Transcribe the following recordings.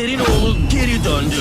Ejder'in oğlu geri döndü.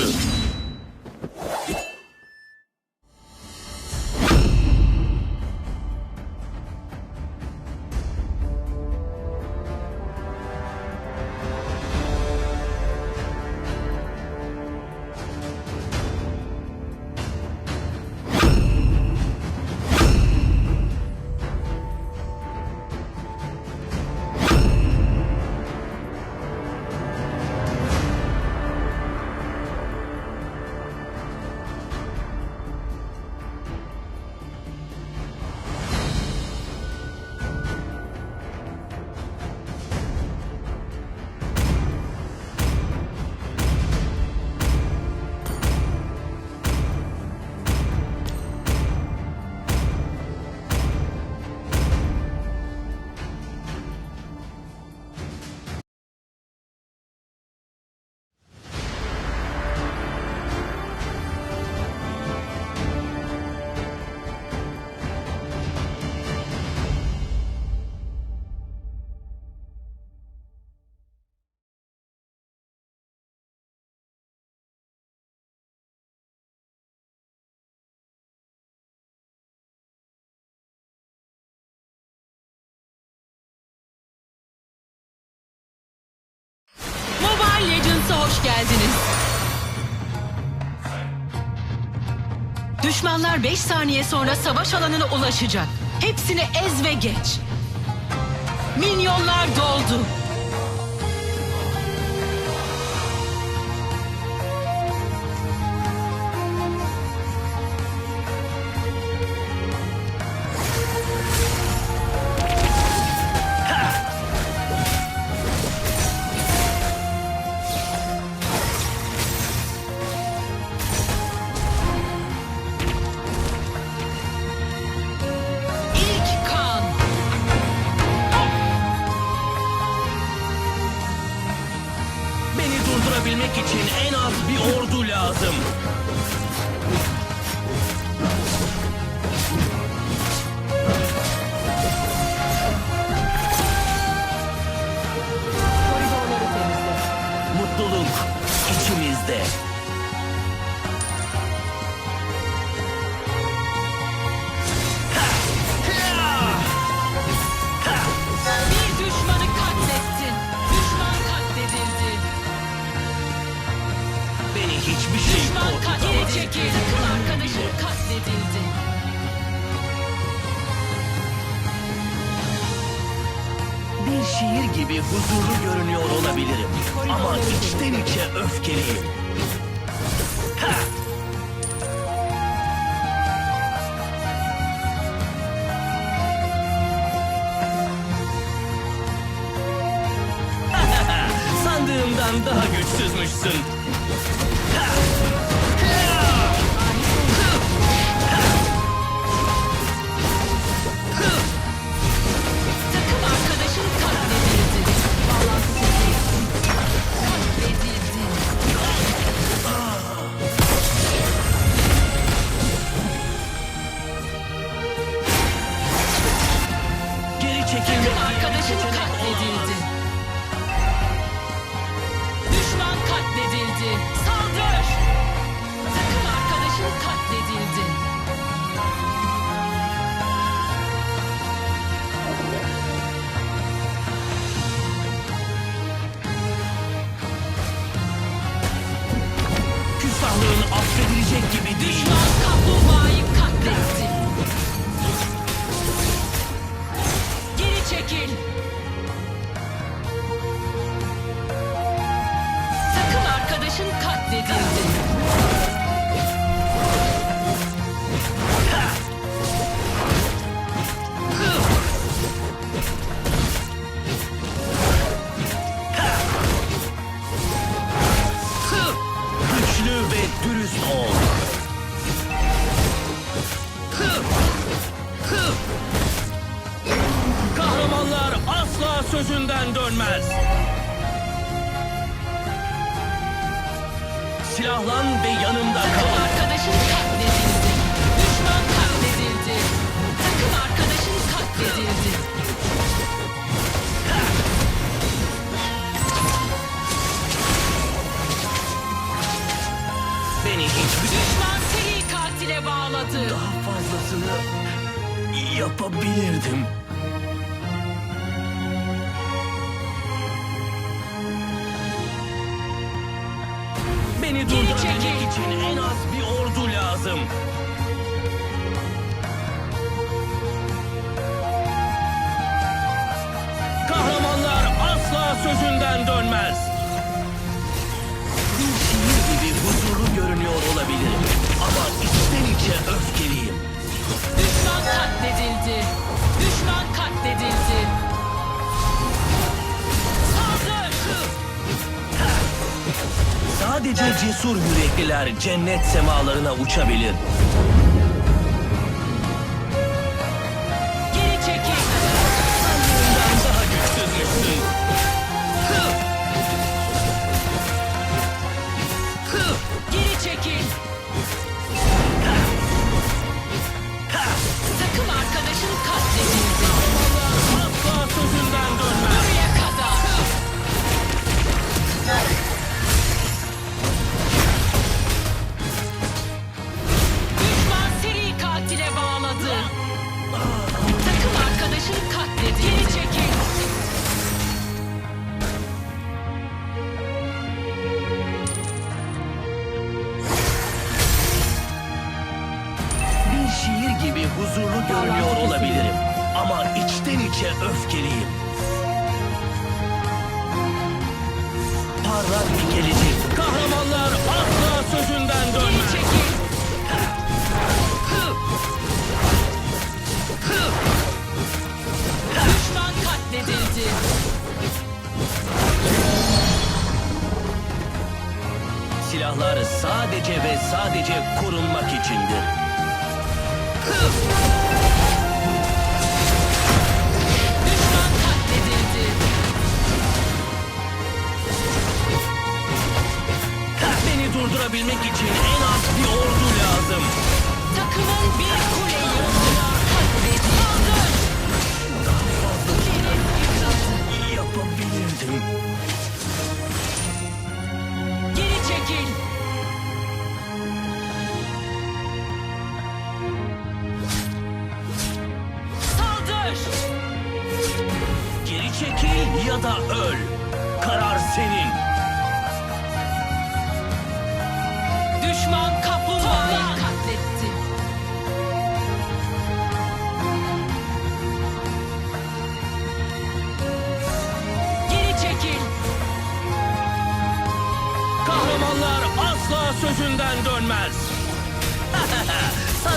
Düşmanlar 5 saniye sonra savaş alanına ulaşacak. Hepsini ez ve geç. Minyonlar doldu. Katledildi. Takım arkadaşın katledildi. Bir şiir gibi huzurlu görünüyor olabilirim. Ama içten içe öfkeliyim. Ha! Sandığımdan daha güçsüzmüşsün. Dürüst ol. Kahramanlar asla sözünden dönmez. Silahlan ve yanımda kal. arkadaşın katledildi. yapabilirdim? Beni durdurabilmek için en az bir ordu lazım. Kahramanlar asla sözünden dönmez. Bir şiir gibi huzurlu görünüyor olabilirim. Ama içten içe öfke Sadece cesur yürekliler cennet semalarına uçabilir. gelecek. Kahramanlar asla sözünden dönmez. Düşman katledildi. Silahlar sadece ve sadece korunmak içindir. yapabilmek için en az bir ordu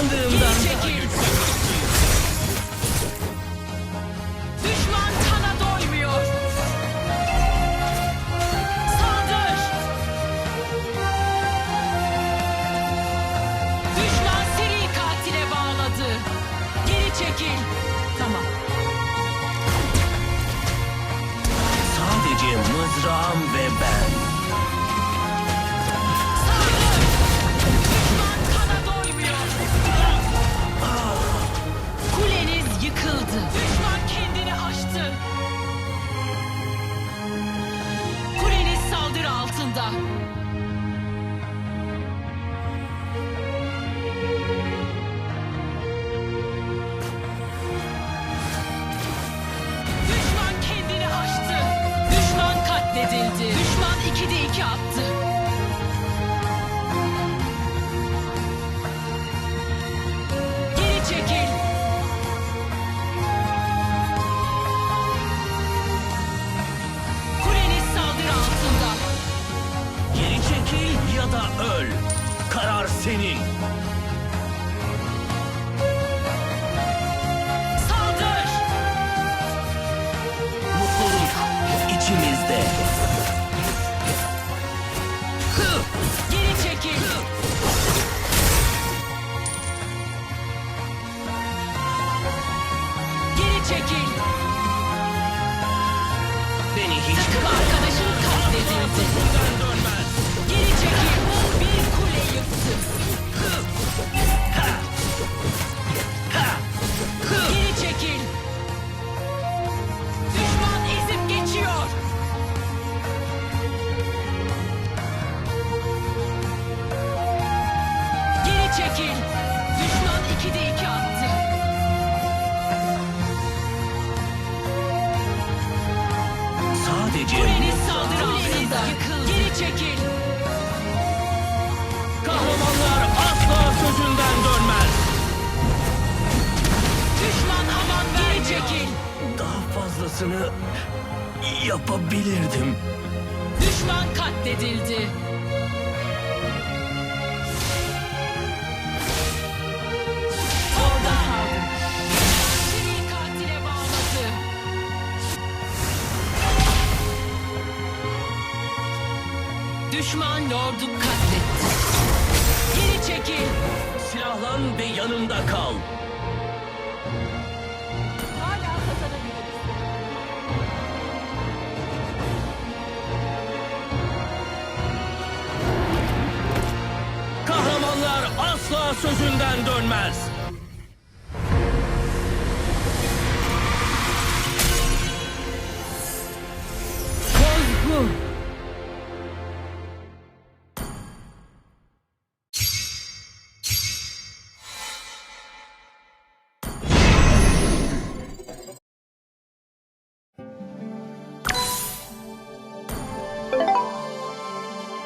sandığımdan. senin. Saldır! Mutluluk içimizde. Hı! Geri çekil! Geri çekil! Beni hiç... Takım arkadaşını katledildi. Bundan dönmez. Geri çekil! Çekil. Düşman iki de iki attı. Sadece... Kuleniz saldırı altında. Geri çekil. Kahramanlar asla sözünden dönmez. Düşman aman ver. Geri çekil. Daha fazlasını yapabilirdim. Düşman katledildi. Düşman lordu katletti. Geri çekil. Silahlan ve yanımda kal. Hala kazanabiliriz. Kahramanlar asla sözünden dönmez.